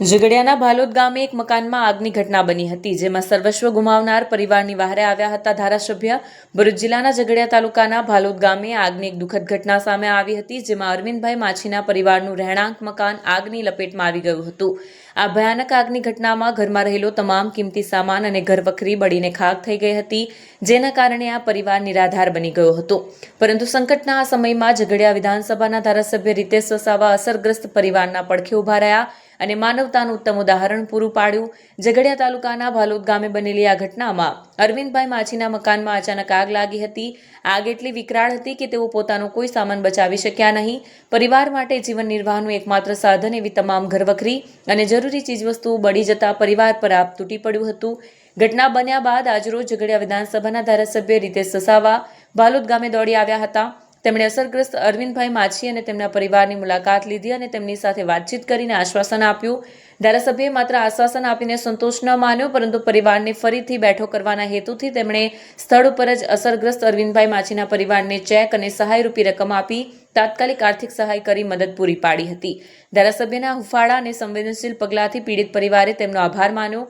ઝઘડિયાના ભાલોદ ગામે એક મકાનમાં આગની ઘટના બની હતી, જેમાં સર્વસ્વ ગુમાવનાર પરિવારની વહારે આવ્યા હતા ધારાસભ્ય. ભરૂચ જિલ્લાના ઝઘડિયા તાલુકાના ભાલોદ ગામે આગની એક દુઃખદ ઘટના સામે આવી હતી, જેમાં અરવિંદભાઈ માછીના પરિવારનું રહેણાંક મકાન આગની લપેટમાં આવી ગયું હતું. આ ભયાનક આગની ઘટનામાં ઘરમાં રહેલો તમામ કિંમતી સામાન અને ઘરવખરી બળીને ખાક થઈ ગઈ હતી, જેના કારણે આ પરિવાર નિરાધાર બની ગયો હતો. પરંતુ સંકટના આ સમયમાં ઝઘડિયા વિધાનસભાના ધારાસભ્ય રીતેશ વસાવા અસરગ્રસ્ત પરિવારના પડખે ઊભા રહ્યા. અને માનવતાનું ઉત્તમ ઉદાહરણ પૂરું પાડ્યું. ઝઘડિયા તાલુકાના ભાલોદ ગામે બનેલી આ ઘટનામાં અરવિંદભાઈ માછીના મકાનમાં અચાનક આગ લાગી હતી. આગ એટલી વિકરાળ હતી કે તેઓ પોતાનો કોઈ સામાન બચાવી શક્યા નહીં. પરિવાર માટે જીવન નિર્વાહનું એકમાત્ર સાધન એવી તમામ ઘરવખરી અને જરૂરી ચીજવસ્તુઓ બળી જતા પરિવાર પર આપ તૂટી પડ્યું હતું. ઘટના બન્યા બાદ આજરોજ ઝઘડિયા વિધાનસભાના ધારાસભ્ય રીતેશ સસાવા ભાલોદ ગામે દોડી આવ્યા હતા. તેમણે અસરગ્રસ્ત અરવિંદભાઈ માછી અને તેમના પરિવારની મુલાકાત લીધી અને તેમની સાથે વાતચીત કરીને આશ્વાસન આપ્યું. ધારાસભ્યએ માત્ર આશ્વાસન આપીને સંતોષ ન માન્યો, પરંતુ પરિવારને ફરીથી બેઠો કરવાના હેતુથી તેમણે સ્થળ ઉપર જ અસરગ્રસ્ત અરવિંદભાઈ માછીના પરિવારને ચેક અને સહાયરૂપી રકમ આપી, તાત્કાલિક આર્થિક સહાય કરી મદદ પૂરી પાડી હતી. ધારાસભ્યના હુફાળા અને સંવેદનશીલ પગલાંથી પીડિત પરિવારે તેમનો આભાર માન્યો.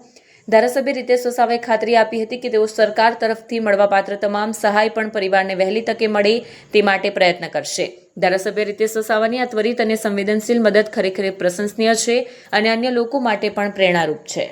ધારાસભ્ય રીતેશ વસાવાએ ખાતરી આપી હતી કે તેઓ સરકાર તરફથી મળવાપાત્ર તમામ સહાય પણ પરિવારને વહેલી તકે મળે તે માટે પ્રયત્ન કરશે. ધારાસભ્ય રીતેશ વસાવાની આ ત્વરિત અને સંવેદનશીલ મદદ ખરેખર પ્રશંસનીય છે અને અન્ય લોકો માટે પણ પ્રેરણારૂપ છે.